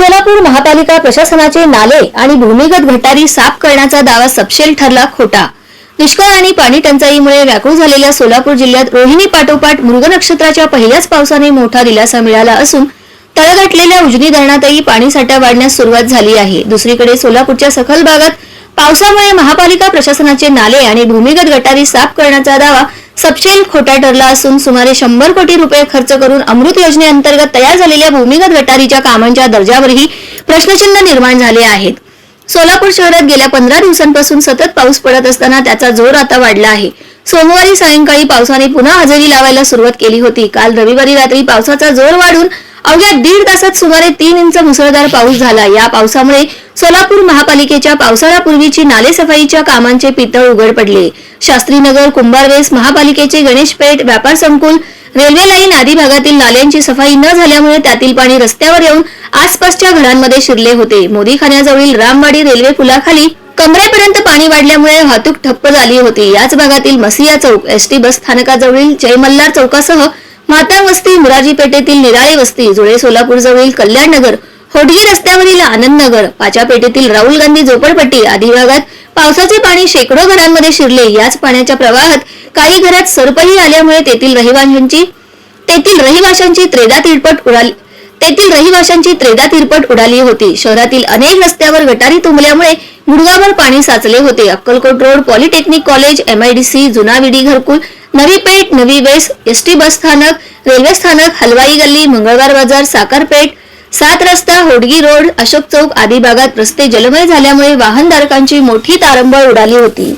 सोलापूर महापालिका प्रशासनाचे नाले आणि भूमिगत गटारी साफ करण्याचा दावा सपशेल ठरला खोटा. दुष्काळ आणि पाणी टंचाईमुळे व्याकुळ झालेल्या सोलापूर जिल्ह्यात रोहिणी पाठोपाठ मृग नक्षत्राच्या पहिल्याच पावसाने मोठा दिलासा मिळाला असून तळगाठलेल्या उजनी धरणातही पाणीसाठा वाढण्यास सुरुवात झाली आहे. दुसरीकडे सोलापूरच्या सखल भागात पावसामुळे महापालिका प्रशासनाचे नाले आणि भूमिगत गटारी साफ करण्याचा दावा सपशेल खोटा ठरला असून सुमारे शंभर कोटी रुपये खर्च करून अमृत योजनेअंतर्गत तयार झालेल्या भूमिगत गटारीच्या कामांच्या दर्जावरही प्रश्नचिन्ह निर्माण झाले आहेत. सोलापूर शहरात गेल्या पंधरा दिवसांपासून सतत पाऊस पडत असताना त्याचा जोर आता वाढला आहे. सोमवारी सायंकाळी पावसाने पुन्हा हजेरी लावायला सुरुवात केली होती. काल रविवारी रात्री पावसाचा जोर वाढून अवघ्या दीड तासात सुमारे तीन इंच मुसळधार पाऊस झाला. या पावसामुळे सोलापूर महापालिकेच्या पावसाळ्यापूर्वीची नालेसफाईच्या कामांचे पितळ उघड पडले. शास्त्रीनगर कुंभारवेस महापालिकेचे गणेशपेठ व्यापार संकुल रेल्वे लाईन आदी भागातील नाल्यांची सफाई न झाल्यामुळे त्यातील पाणी रस्त्यावर येऊन आसपासच्या घरांमध्ये शिरले होते. मोदीखान्याजवळील रामवाडी रेल्वे पुलाखाली कमरेपर्यंत पाणी वाढल्यामुळे वाहतूक ठप्प झाली होती. याच भागातील मसिया चौक एसटी बस स्थानकाजवळील जयमल्लार चौकासह म्हातार वस्ती मुराजी पेठेतील निराळे वस्ती जुळे सोलापूर जवळील कल्याण नगर होडगी रस्त्यावरील आनंद नगर पाचा पेठेतील राहुल गांधी झोपडपट्टी आदी भागात पावसाचे पाणी शेकडो घरांमध्ये शिरले. याच पाण्याच्या प्रवाहात काही घरात सरपही आल्यामुळे तेथील रहिवाशांची तेथील रहिवाशांची त्रेदा तिरपट उडाली तेथील रहिवाशांची त्रेदा तिरपट उडाली होती. शहरातील अनेक रस्त्यावर गटारी तुंबल्यामुळे गुडगाभर पाणी साचले होते. Akkalkot road polytechnic college MIDC जुना विडी घरकुल नवी पेठ नवी वेस एसटी बस स्थानक रेल्वे स्थानक हलवाई गल्ली मंगळवार बाजार साखरपेठ सात रस्ता होडगी रोड अशोक चौक आदी भागात रस्ते जलमय झाल्यामुळे वाहनधारकांची मोठी तारंबळ उडाली होती.